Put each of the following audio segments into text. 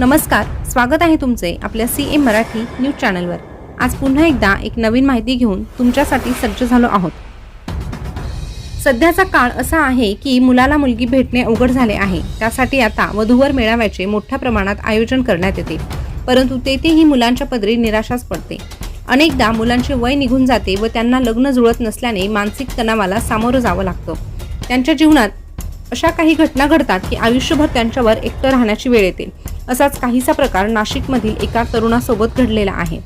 नमस्कार स्वागत आहे तुमचे आपल्या सी एम मराठी न्यूज चॅनलवर. आज पुन्हा एकदा एक नवीन माहिती घेऊन तुमच्यासाठी सज्ज झालो आहोत. सध्याचा काळ असा आहे की मुलाला मुलगी भेटणे अवघड झाले आहे. त्यासाठी आता वधूवर मेळाव्याचे मोठ्या प्रमाणात आयोजन करण्यात येते. परंतु तेथेही मुलांच्या पदरी निराशाच पडते. अनेकदा मुलांचे वय निघून जाते व त्यांना लग्न जुळत नसल्याने मानसिक तणावाला सामोरं जावं लागतं. त्यांच्या जीवनात अशा काही घटना घडतात की आयुष्यभर त्यांच्यावर एकटं राहण्याची वेळ येते. असाच काहीसा प्रकार नाशिकमधील एका तरुणासोबत घडलेला आहे.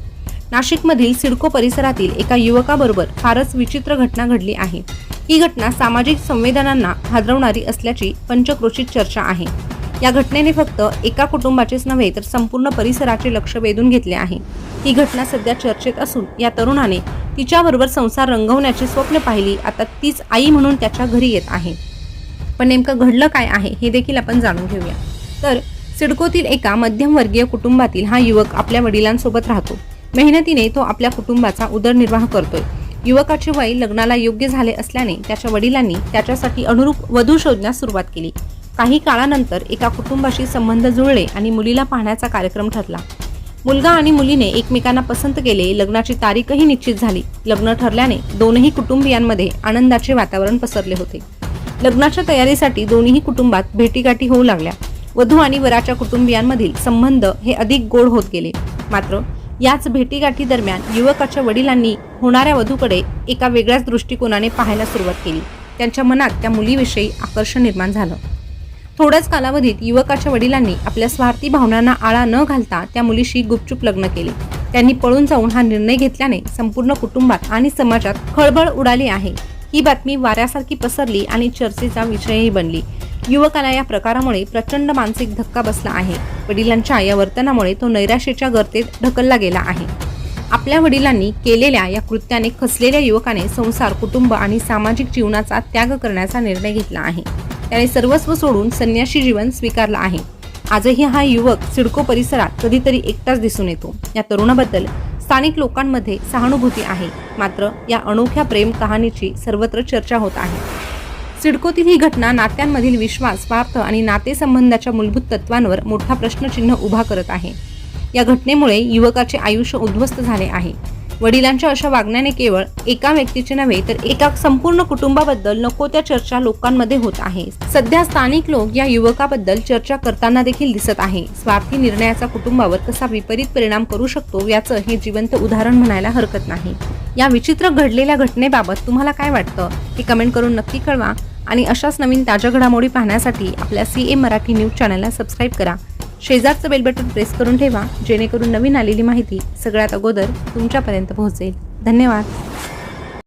नाशिकमधील सिडको परिसरातील एका युवकाबरोबर फारच विचित्र घटना घडली आहे. ही घटना सामाजिक संवेदनांना हादरवणारी असल्याची पंचक्रोशीत चर्चा आहे. या घटनेने फक्त एका कुटुंबाचेच नव्हे तर संपूर्ण परिसराचे लक्ष वेधून घेतले आहे. ही घटना सध्या चर्चेत असून या तरुणाने तिच्याबरोबर संसार रंगवण्याची स्वप्न पाहिली. आता तीच आई म्हणून त्याच्या घरी येत आहे. पण नेमकं घडलं काय आहे हे देखील आपण जाणून घेऊया. तर सिडकोतील एका मध्यमवर्गीय कुटुंबातील हा युवक आपल्या वडिलांसोबत राहतो. मेहनतीने तो आपल्या कुटुंबाचा उदरनिर्वाह करतोय. युवकाचे वय लग्नाला योग्य झाले असल्याने त्याच्या वडिलांनी त्याच्यासाठी अनुरूप वधू शोधण्यास सुरुवात केली. काही काळानंतर एका कुटुंबाशी संबंध जुळले आणि मुलीला पाहण्याचा कार्यक्रम ठरला. मुलगा आणि मुलीने एकमेकांना पसंत केले लग्नाची तारीखही निश्चित झाली. लग्न ठरल्याने दोनही कुटुंबियांमध्ये आनंदाचे वातावरण पसरले होते. लग्नाच्या तयारीसाठी दोन्ही कुटुंबात भेटीगाठी होऊ लागल्या. वधू आणि वराच्या कुटुंबियांमधील संबंध हे अधिक गोड होत गेले. मात्र याच भेटीगाठी दरम्यान युवकाच्या वडिलांनी होणाऱ्या वधूकडे एका वेगळ्याच दृष्टिकोनाने पाहायला सुरुवात केली. त्यांच्या मनात त्या मुलीविषयी आकर्षण निर्माण झालं. थोड्याच कालावधीत युवकाच्या वडिलांनी आपल्या स्वार्थी भावनांना आळा न घालता त्या मुलीशी गुपचूप लग्न केले. त्यांनी पळून जाऊन हा निर्णय घेतल्याने संपूर्ण कुटुंबात आणि समाजात खळबळ उडाली आहे. ही बातमी वाऱ्यासारखी पसरली आणि चर्चेचा विषयही बनली. युवकाला या प्रकारामुळे प्रचंड मानसिक धक्का बसला आहे. वडिलांच्या या वर्तनामुळे तो नैराश्याच्या गर्तेत ढकलला गेला आहे. आपल्या वडिलांनी केलेल्या या कृत्याने खसलेल्या युवकाने संसार कुटुंब आणि सामाजिक जीवनाचा त्याग करण्याचा निर्णय घेतला आहे. त्याने सर्वस्व सोडून संन्याशी जीवन स्वीकारलं आहे. आजही हा युवक सिडको परिसरात कधीतरी एकटाच दिसून येतो. या तरुणाबद्दल स्थानिक लोकांमध्ये सहानुभूती आहे. मात्र या अनोख्या प्रेम कहाणीची सर्वत्र चर्चा होत आहे. सिडकोतील ही घटना नात्यांमधील विश्वास स्वार्थ आणि नातेसंबंधाच्या मूलभूत तत्वांवर मोठा प्रश्नचिन्ह उभा करत आहे. या घटनेमुळे युवकाचे आयुष्य उद्ध्वस्त झाले आहे. वडिलांच्या अशा वागण्याने केवळ एका व्यक्तीचे नव्हे तर एका संपूर्ण कुटुंबाबद्दल नको त्या चर्चा लोकांमध्ये होत आहे. सध्या स्थानिक लोक या युवकाबद्दल चर्चा करताना देखील दिसत आहे. स्वार्थी निर्णयाचा कुटुंबावर कसा विपरीत परिणाम करू शकतो याचं हे जिवंत उदाहरण म्हणायला हरकत नाही. या विचित्र घडलेल्या घटनेबाबत तुम्हाला काय वाटतं? हे कमेंट करून नक्की कळवा. आणि अशाच नवीन ताज्या घडामोडी पाहण्यासाठी आपल्या सी ए मराठी न्यूज चॅनलला सबस्क्राईब करा. शेजारचं बेल बटन प्रेस करून ठेवा जेणेकरून नवीन आलेली माहिती सगळ्यात अगोदर तुमच्यापर्यंत पोहोचेल. धन्यवाद.